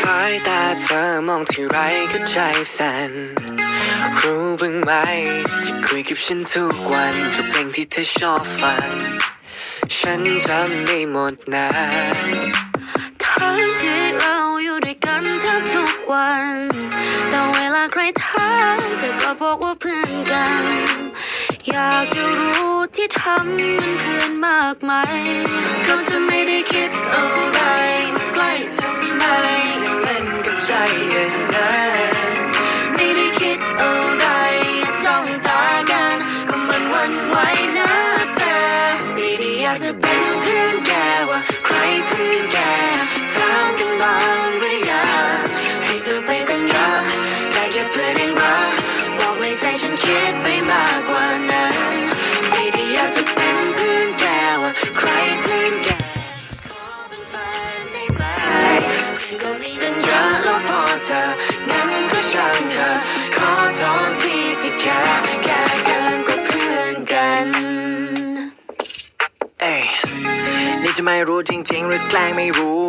สายตาเธอมองที่ไรก็ใจสั่นรู้บ้างไหมที่คุยกับฉันทุกวันทุกเพลงที่เธอชอบฟัง ฉันจำได้หมดนะทั้งที่เราอยู่ด้วยกันแทบทุกวัน แต่เวลาใครถามเธอก็บอกว่าเพื่อนกัน อยากจะรู้ที่ทำมันเพื่อนมากไหมก็จะไม่ได้คิดอะไร ทำไมย่าเล่นกับใจอย่างนั้นไม่ได้คิดอะไรจ้องตากันก็มันวันไหวนะเธอไม่ได้อยากจะเป็นเพื่อนแกว่า ใครเพื่อนแกถามกันบ้างหรือยังให้เธอไปตั้งเยอะได้แค่เพื่อนเองรักบอกในใจฉันคิดไป ช่างเถอะขอโทษทีที่แค่แค่กินกว่าเพื่อนกันเอ้ยนี่จะไม่รู้จริง ๆ หรือแกล้งไม่รู้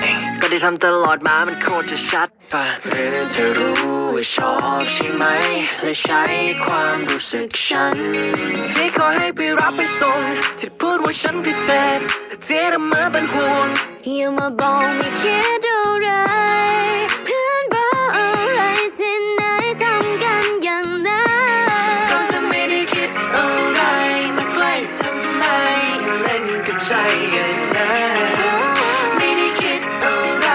เอ้ยก็ได้ทำตลอดมามันโคตรจะชัดปะหรือเธอรู้ว่าชอบใช่ไหม และใช้ความรู้สึกฉัน ที่ขอให้ไปรับไปส่ง ที่พูดว่าฉันพิเศษที่ทำมาเป็นห่วงอย่ามาบอกไม่คิดอะไร ไม่ได้คิดอะไร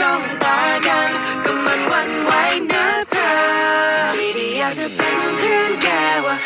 จ้องตากัน ก็มันหวันไหวนะเธอไม่ได้อยากจะเป็นเพื่อนแกว่า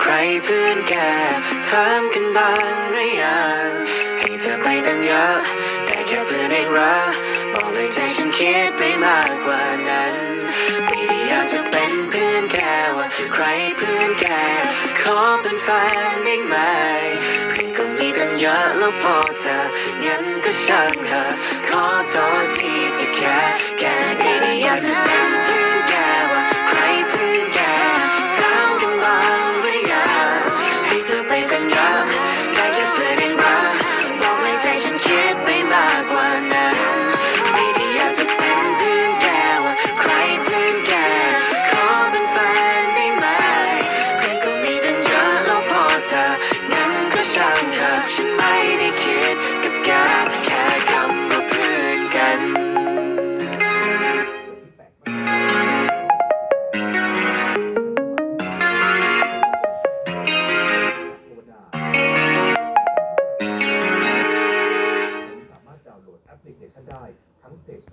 ใครเพื่อนแกถามกันบ้างหรือยังให้เธอไปตั้งเยอะได้แค่เพื่อนเองรักบอกเลยใจฉันคิดไปมากกว่านั้นไม่ได้อยากจะเป็นเพื่อนแกว่าใครเพื่อนแกขอเป็นแฟนได้ไหมเพื่อนก็มีตั้งเยอะแล้วพอเธองั้นก็ช่างเถอะขอโทษทีที่แค่แกไม่ได้อยากจะ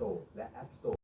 ส